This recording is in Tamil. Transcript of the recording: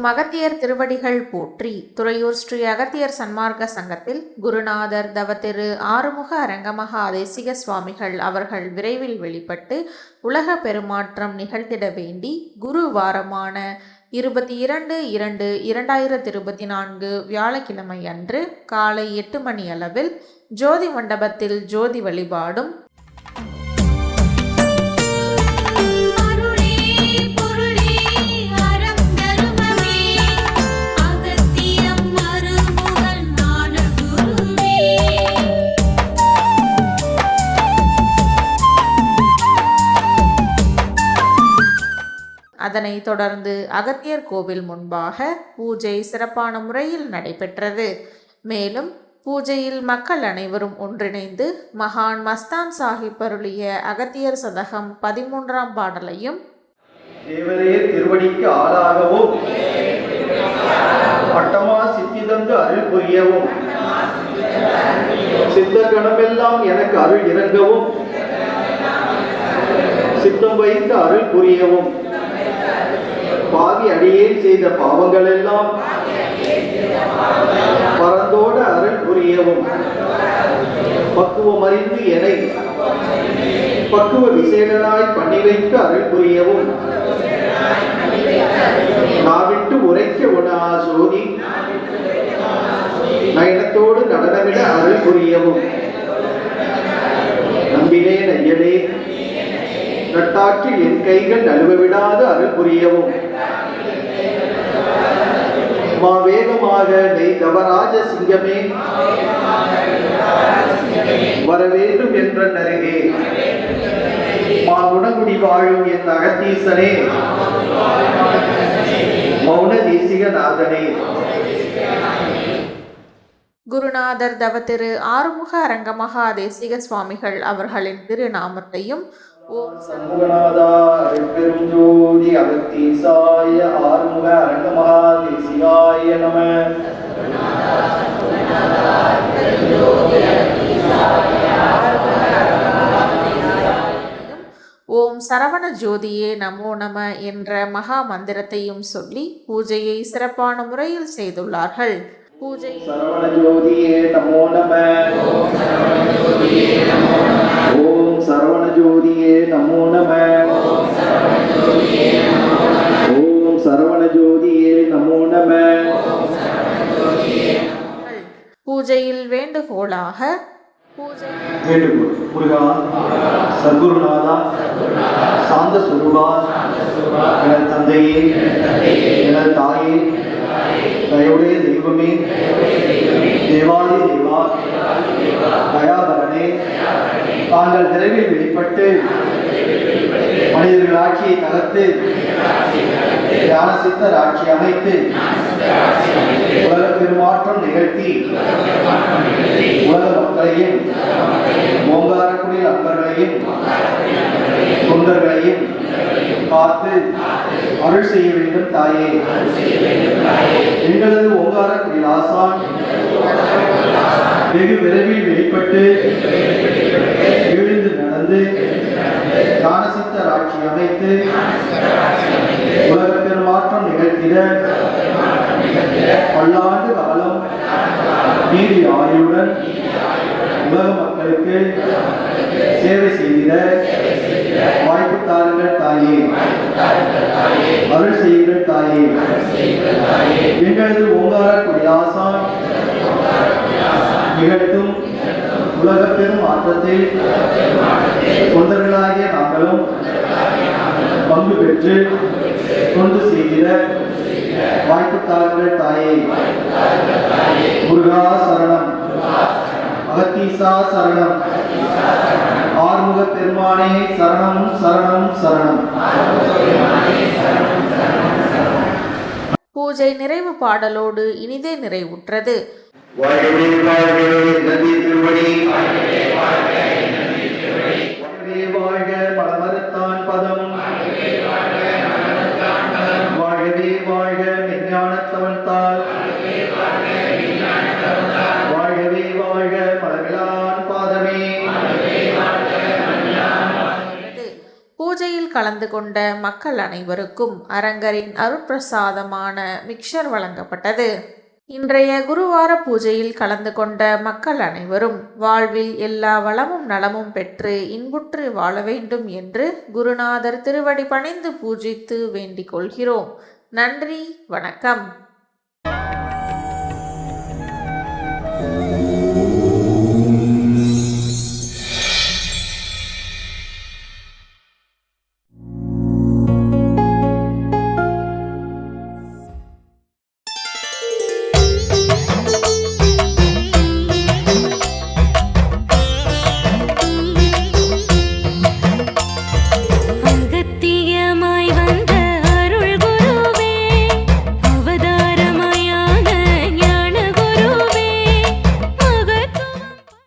மகத்தியர் திருவடிகள் போற்றி துறையூர் ஸ்ரீ அகத்தியர் சன்மார்க்க சங்கத்தில் குருநாதர் தவத்திரு ஆறுமுக அரங்கமகா தேசிக சுவாமிகள் அவர்கள் விரைவில் வெளிப்பட்டு உலக பெருமாற்றம் நிகழ்த்திட வேண்டி குரு வாரமான இருபத்தி இரண்டு இரண்டு இரண்டாயிரத்தி இருபத்தி நான்கு வியாழக்கிழமை அன்று காலை எட்டு மணி அளவில் ஜோதி மண்டபத்தில் ஜோதி வழிபாடும் அதனைத் தொடர்ந்து அகத்தியர் கோவில் முன்பாக பூஜை சிறப்பான முறையில் நடைபெற்றது. மேலும் பூஜையில் மக்கள் அனைவரும் ஒன்றிணைந்து மகான் மஸ்தான் சாஹிப் அருளிய அகத்தியர் சதகம் பதிமூன்றாம் பாடலையும் தேவரே திருவடிக்கு ஆளாகவும் பட்டமா சித்தி தந்து அருள் புரியவும் சித்த கணமெல்லாம் எனக்கு அருள் இறங்கவும் சித்தம் வைத்து அருள் புரியவும். பாவி அடியேன் செய்த பாவங்கள் எல்லாம் பரந்தோட அருள் புரியவும். பக்குவம் அறிந்து எனை பக்குவ விசேடனாய் பண்ணி வைத்து அருள் புரியவும். நாவிட்டு உரைக்க உணா சோதி. நயனத்தோடு நடனமிட அருள் புரியவும். நம்பினேன் ஐயனே நட்டாற்றில் என் கைகள் நழுவ விடாது அருள் புரியவும். மா வேகமாக நெய் தவராஜ சிங்கமே. வரவேண்டும் என்ற நருகே மா குணகுடி வாழும் என் அகத்தீசனே. மௌன தேசிக நாதனே. குருநாதர் தவத்திரு ஆறுமுக அரங்கமகா தேசிக சுவாமிகள் அவர்களின் திருநாமத்தையும் ஓம் சண்முகநாதா ஜோதி அகத்தீசாய ஆறுமுக அரங்கமகா தேசிகாய நம ஓம் சரவண ஜோதியே நமோ நம என்ற மகா மந்திரத்தையும் சொல்லி பூஜையை சிறப்பான முறையில் செய்துள்ளார்கள். பூஜை சரவண ஜோதியே நமோ நம. ஓம் சரவண ஜோதியே நமோ நம. ஓம் சரவண ஜோதியே நமோ நம. பூஜையில் வேண்டுகோளாக முருகா சத்குருநாதா சாந்த சுரூபா எனது தந்தையே எனது தாயே தயவுடைய தெய்வமே தேவாதி தேவா தயாபரனே தாங்கள் விரைவில் வெளிப்பட்டு மனிதர்கள் ஆட்சியை தகர்த்து ஞான சித்தர் ஆட்சி அமைத்து நிகழ்த்தி உலக மக்களையும் ஓங்காரக்குடியில் அன்பர்களையும் தொண்டர்களையும் பார்த்து அருள் செய்ய வேண்டும் தாயே. எங்களது ஓங்காரக்குடியில் ஆசான் வெகு விரைவில் வெளிப்பட்டு எழுந்து நடந்து ஞானசித்தர் ஆட்சி அமைத்து உலக பெருமாற்றம் நிகழ்த்திட பல்லாண்டு காலம் நீதி ஆயுடன் உலக மக்களுக்கு சேவை செய்திட வாய்ப்பு தாருங்கள் தாயே. அருள் செய்யுங்கள் தாயே. எங்களது ஓங்கார குடியாசான் நிகழ்த்தும் உலக பெரும் மாற்றத்தில் தொண்டர்களாகிய நாங்களும் பங்கு பெற்று தொண்டு செய்கிற வாய்ப்பு தாருங்கள் தாயே. முருகா சரணம். அகத்தீசா சரணம். ஆறுமுக பெருமானே சரணம் சரணம் சரணம். பூஜை நிறைவு பாடலோடு இனிதே நிறைவுற்றது. வாழ்கவே வாழ்கவே நந்தி திருவடி வாழ்கவே வாழ்க மலமறுத்தான் கலந்து கொண்ட மக்கள் அனைவருக்கும் அரங்கரின் அருட்பிரசாதமான மிக்சர் வழங்கப்பட்டது. இன்றைய குருவார பூஜையில் கலந்து கொண்ட மக்கள் அனைவரும் வாழ்வில் எல்லா வளமும் நலமும் பெற்று இன்புற்று வாழ வேண்டும் என்று குருநாதர் திருவடி பணிந்து பூஜித்து வேண்டிக் கொள்கிறோம். நன்றி வணக்கம்.